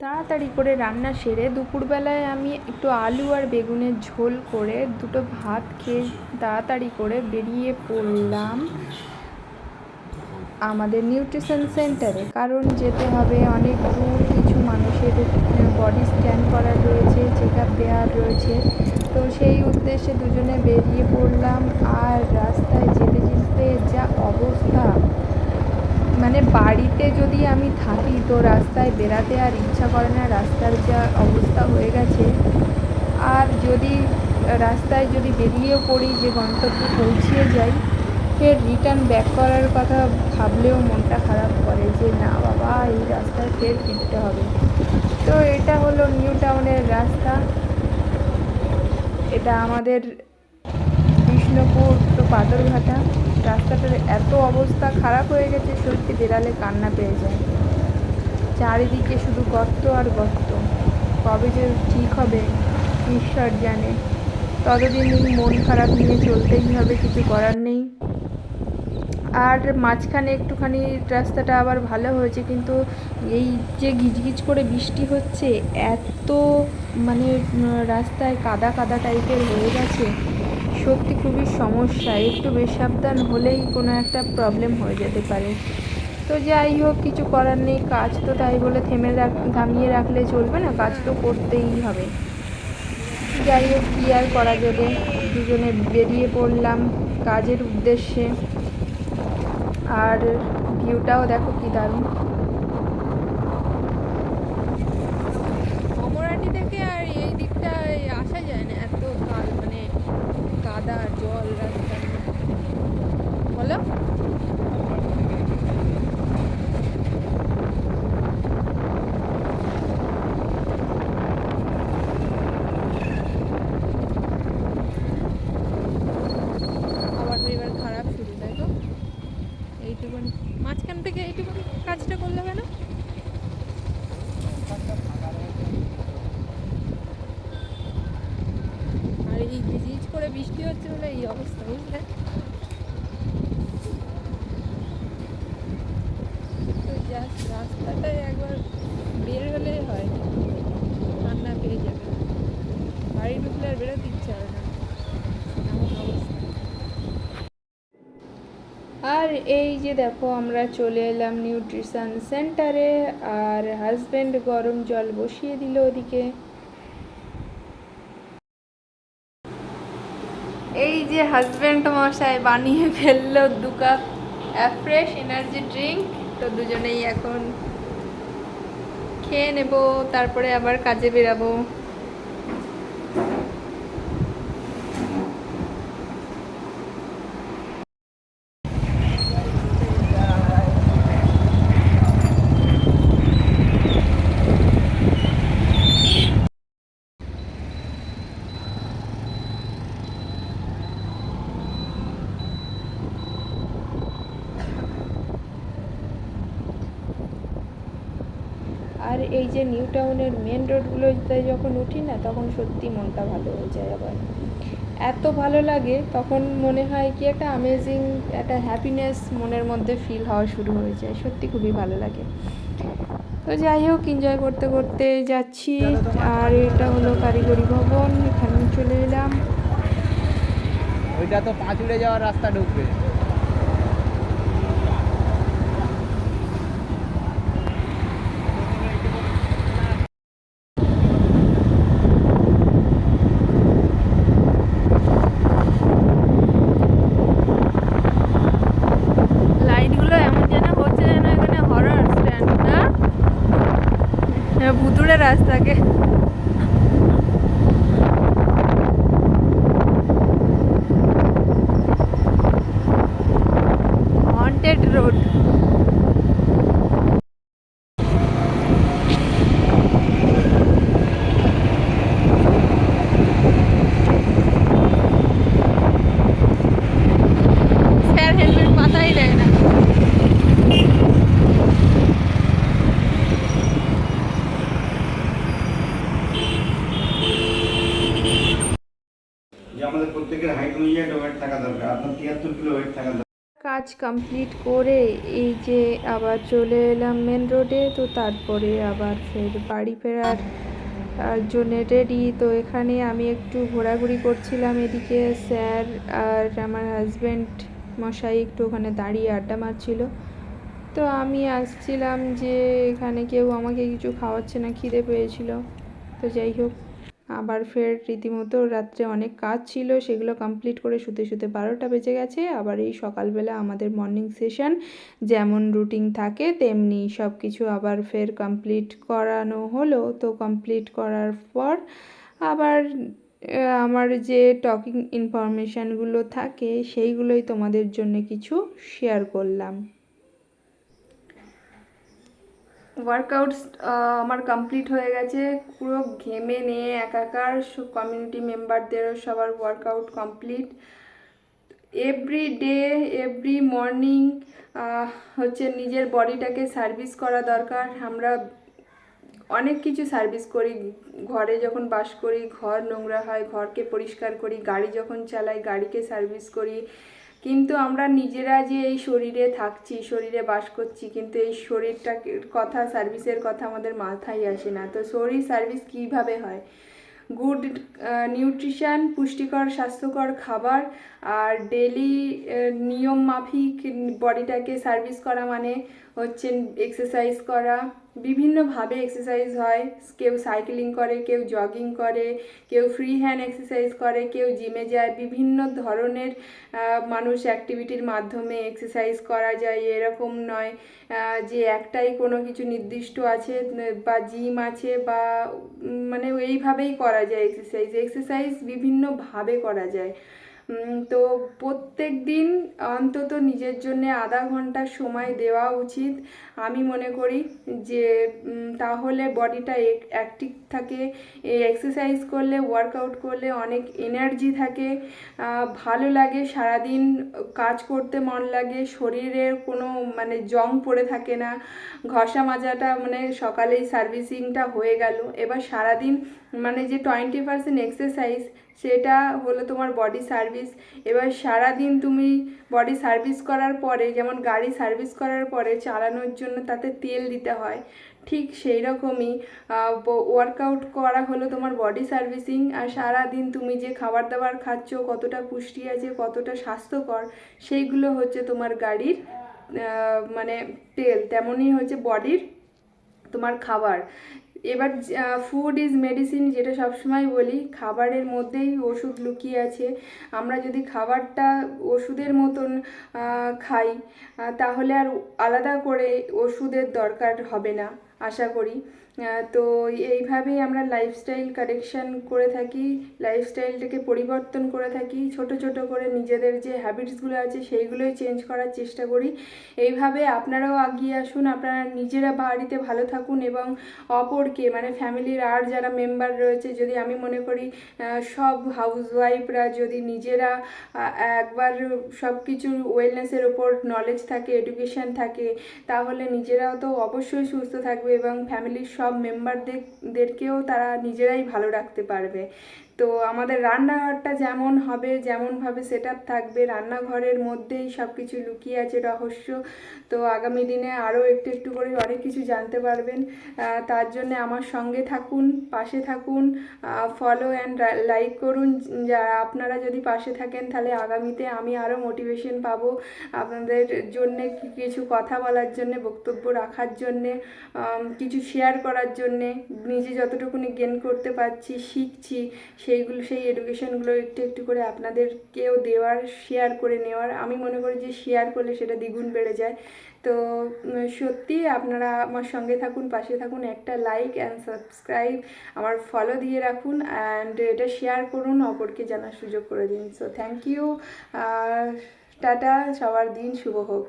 তাড়াতাড়ি করে রান্না সেরে দুপুরবেলায় আমি একটু আলু আর বেগুনের ঝোল করে দুটো ভাত খেয়ে তাড়াতাড়ি করে বেরিয়ে পড়লাম আমাদের নিউট্রিশন সেন্টারে। কারণ যেতে হবে অনেক দূর, কিছু মানুষের বডি স্ক্যান করার রয়েছে চেক আপ দেওয়ার রয়েছে। তো সেই উদ্দেশ্যে দুজনে বেরিয়ে পড়লাম আর রাস্তায় যেতে যেতে যা অবস্থা মানে বাড়িতে যদি আমি থাকি, তো রাস্তায় বেরাতে আর ইচ্ছা করে না, রাস্তার যা অবস্থা হয়ে গেছে। আর যদি রাস্তায় যদি বেরিয়েও পড়ি, যে গন্তব্যে পৌঁছিয়ে যাই, ফের রিটার্ন ব্যাক করার কথা ভাবলেও মনটা খারাপ করে যে, না বাবা, এই রাস্তায় ফের ফিরতে হবে। তো এটা হলো নিউ টাউনের রাস্তা। এটা আমাদের বিষ্ণুপুর, তো পাথরঘাটা। রাস্তাটার এত অবস্থা খারাপ হয়ে গেছে, সত্যি বেড়ালে কান্না পেয়ে যায়। চারিদিকে শুধু গর্ত আর গর্ত। কবে যে ঠিক হবে, ঈশ্বর জানে। ততদিন মন খারাপ নিয়ে চলতেই হবে, কিছু করার নেই। আর মাঝখানে একটুখানি রাস্তাটা আবার ভালো হয়েছে, কিন্তু এই যে গিজগিজ করে বৃষ্টি হচ্ছে, এত মানে রাস্তায় কাদা কাদা টাইপের হয়ে গেছে। সত্যি খুবই সমস্যা, একটু বেসাবধান হলেই কোনো একটা প্রবলেম হয়ে যেতে পারে। তো যাই হোক, কিছু করার নেই, কাজ তো তাই বলে থেমে রাখ থামিয়ে রাখলে চলবে না, কাজ তো করতেই হবে। যাই হোক, কী আর করা যাবে? দুজনে বেরিয়ে পড়লাম কাজের উদ্দেশ্যে। আর ভিউটাও দেখো কি দারুণ অমরাটি থেকে আর এই দিকটায় আসা যায় না এত কাল মানে কাদা জল রাস্তার মধ্যে। বলো আবার তো এবার খারাপ শুরু তাই তো এইটুকুনি মাঝখান থেকে এইটুকুনি কাজটা করলে কেন আর এই ঝিঝিঝ হচ্ছে বলে এই অবস্থা বুঝলে রাস্তাটায় একবার বের হলে হয় রান্না পেয়ে যাবে বাড়ি ঢুকলে আর বেরোতে ইচ্ছা হবে না আর এই যে দেখো, আমরা চলে এলাম নিউট্রিশন সেন্টারে, আর হাজবেন্ড গরম জল বসিয়ে দিল ওদিকে এই যে হাজব্যান্ড মশাই বানিয়ে ফেলল দু কাপ ফ্রেশ এনার্জি ড্রিঙ্ক তো দুজনেই এখন খেয়ে নেব, তারপরে আবার কাজে বেরাবো আর এই যে নিউ টাউনের মেন রোডগুলোতে যখন উঠি না, তখন সত্যি মনটা ভালো হয়ে যায় আবার। এত ভালো লাগে, তখন মনে হয় কি একটা আমেজিং একটা হ্যাপিনেস মনের মধ্যে ফিল হওয়া শুরু হয়ে যায়। সত্যি খুবই ভালো লাগে। তো যাই হোক এনজয় করতে করতে যাচ্ছি। আর এটা হলো কারিগরি ভবন এখানে চলে এলাম। ওইটা তো পাঁচুড়ে যাওয়ার রাস্তা ঢুকবে। হন্টেড রোড আমাদের প্রত্যেকের হাইট অনুযায়ী ওয়েট থাকা দরকার, আপনার তিয়াত্তর কিলো ওয়েট থাকা দরকার। কাজ কমপ্লিট করে এই যে আবার চলে এলাম মেন রোডে তো তারপরে আবার ফের বাড়ি ফেরার জন্যে রেডি তো এখানে আমি একটু ঘোরাঘুরি করছিলাম এদিকে স্যার আর আমার হাজব্যান্ড মশাই একটু ওখানে দাঁড়িয়ে আড্ডা মারছিল। তো আমি আসছিলাম যে এখানে কেউ আমাকে কিছু খাওয়াচ্ছে না, খিদে পেয়েছিল। তো যাই হোক আবার ফের রীতিমতো রাত্রে অনেক কাজ ছিল, সেগুলো কমপ্লিট করে শুতে শুতে বারোটা বেজে গেছে। আবার এই সকালবেলা আমাদের মর্নিং সেশন যেমন রুটিন থাকে, তেমনি সব কিছু আবার ফের কমপ্লিট করানো হলো। তো কমপ্লিট করার পর আবার আমার যে টকিং ইনফরমেশানগুলো থাকে, সেইগুলোই তোমাদের জন্য কিছু শেয়ার করলাম। ওয়ার্কআউট আমার কমপ্লিট হয়ে গেছে। পুরো ঘেমে নিয়ে একাকার কমিউনিটি মেম্বারদেরও সবার workout complete every day every morning হচ্ছে নিজের বডিটাকে সার্ভিস করা দরকার। আমরা অনেক কিছু সার্ভিস করি। ঘরে যখন বাস করি, ঘর নোংরা হয়, ঘরকে পরিষ্কার করি, গাড়ি যখন চালাই, গাড়িকে সার্ভিস করি। কিন্তু আমরা নিজেরা যে এই শরীরে থাকছি, শরীরে বাস করছি, কিন্তু এই শরীরটা কথা সার্ভিসের কথা আমাদের মাথায় আসে না। তো শরীর সার্ভিস কীভাবে হয়? গুড নিউট্রিশন পুষ্টিকর, স্বাস্থ্যকর খাবার আর ডেলি নিয়ম মাফিক বডিটাকে সার্ভিস করা মানে হচ্ছে এক্সারসাইজ করা। বিভিন্নভাবে এক্সারসাইজ হয়। কেউ সাইকেলিং করে, কেউ জগিং করে, কেউ ফ্রি হ্যান্ড এক্সারসাইজ করে, কেউ জিমে যায়। বিভিন্ন ধরনের মানুষ অ্যাক্টিভিটির মাধ্যমে এক্সারসাইজ করা যায়। এরকম নয় যে একটাই কোনো কিছু নির্দিষ্ট আছে বা জিম আছে, বা মানে এইভাবেই করা যায় এক্সারসাইজ এক্সারসাইজ বিভিন্নভাবে করা যায়। তো প্রত্যেক দিন অন্তত নিজের জন্যে আধা ঘণ্টা সময় দেওয়া উচিত। আমি মনে করি যে তাহলে বডিটা অ্যাক্টিভ থাকে এই এক্সারসাইজ করলে ওয়ার্কআউট করলে অনেক এনার্জি থাকে ভালো লাগে, সারাদিন কাজ করতে মন লাগে শরীরের কোনো মানে জং পড়ে থাকে না, ঘষা মাজাটা মানে সকালেই সার্ভিসিংটা হয়ে গেল। এবার সারাদিন মানে যে টোয়েন্টি পার্সেন্ট এক্সারসাইজ সেটা হলো তোমার বডি সার্ভিস এবার সারাদিন তুমি বডি সার্ভিস করার পরে, যেমন গাড়ি সার্ভিস করার পরে চালানোর জন্য তাতে তেল দিতে হয়। ঠিক সেই রকমই ওয়ার্কআউট করা হলো তোমার বডি সার্ভিসিং আর সারা দিন তুমি যে খাবার দাবার খাচ্ছ, কতটা পুষ্টি আছে, কতটা স্বাস্থ্যকর, সেইগুলো হচ্ছে তোমার গাড়ির মানে তেল, তেমনই হচ্ছে বডির তোমার খাবার। এবার ফুড ইজ মেডিসিন যেটা সবসময় বলি, খাবারের মধ্যেই ওষুধ লুকিয়ে আছে। আমরা যদি খাবারটা ওষুধের মতন খাই তাহলে আর আলাদা করে ওষুধের দরকার হবে না। আশা করি। তো এইভাবেই আমরা লাইফস্টাইল কারেকশন করে থাকি লাইফস্টাইলটাকে পরিবর্তন করে থাকি, ছোট ছোট করে নিজেদের যে হ্যাবিটসগুলো আছে সেইগুলোই চেঞ্জ করার চেষ্টা করি। এইভাবে আপনারাও এগিয়ে আসুন, আপনারা নিজেরা বাড়িতে ভালো থাকুন এবং অপরকে মানে ফ্যামিলির আর যারা মেম্বার রয়েছে, যদি আমি মনে করি সব হাউসওয়াইফরা যদি নিজেরা একবার সব কিছুর ওয়েলনেসের ওপর নলেজ থাকে এডুকেশন থাকে, তাহলে নিজেরাও তো অবশ্যই সুস্থ থাকবে এবং ফ্যামিলির সব মেম্বারদেরকেও তারা নিজেরাই ভালো রাখতে পারবে। তো আমাদের রান্নাঘরটা যেমন হবে, যেমনভাবে সেট আপ থাকবে, রান্নাঘরের মধ্যেই সব কিছু লুকিয়ে আছে রহস্য। তো আগামী দিনে আরও একটু একটু করে অনেক কিছু জানতে পারবেন। তার জন্য আমার সঙ্গে থাকুন, পাশে থাকুন ফলো অ্যান্ড লাইক করুন। যা, আপনারা যদি পাশে থাকেন, তাহলে আগামীতে আমি আরও মোটিভেশন পাবো আপনাদের জন্যে কিছু কথা বলার জন্যে, বক্তব্য রাখার জন্যে কিছু শেয়ার করার জন্যে। নিজে যতটুকুনি গেন করতে পারছি, শিখছি সেইগুলো, সেই এডুকেশনগুলো একটু একটু করে আপনাদেরকেও দেওয়ার শেয়ার করে নেওয়ার। আমি মনে করি যে শেয়ার করলে সেটা দ্বিগুণ বেড়ে যায়। তো সত্যি আপনারা আমার সঙ্গে থাকুন, পাশে থাকুন, একটা লাইক অ্যান্ড সাবস্ক্রাইব আমার ফলো দিয়ে রাখুন অ্যান্ড এটা শেয়ার করুন, অপরকে জানার সুযোগ করে দিন। সো থ্যাংক ইউ টাটা, সবার দিন শুভ হোক।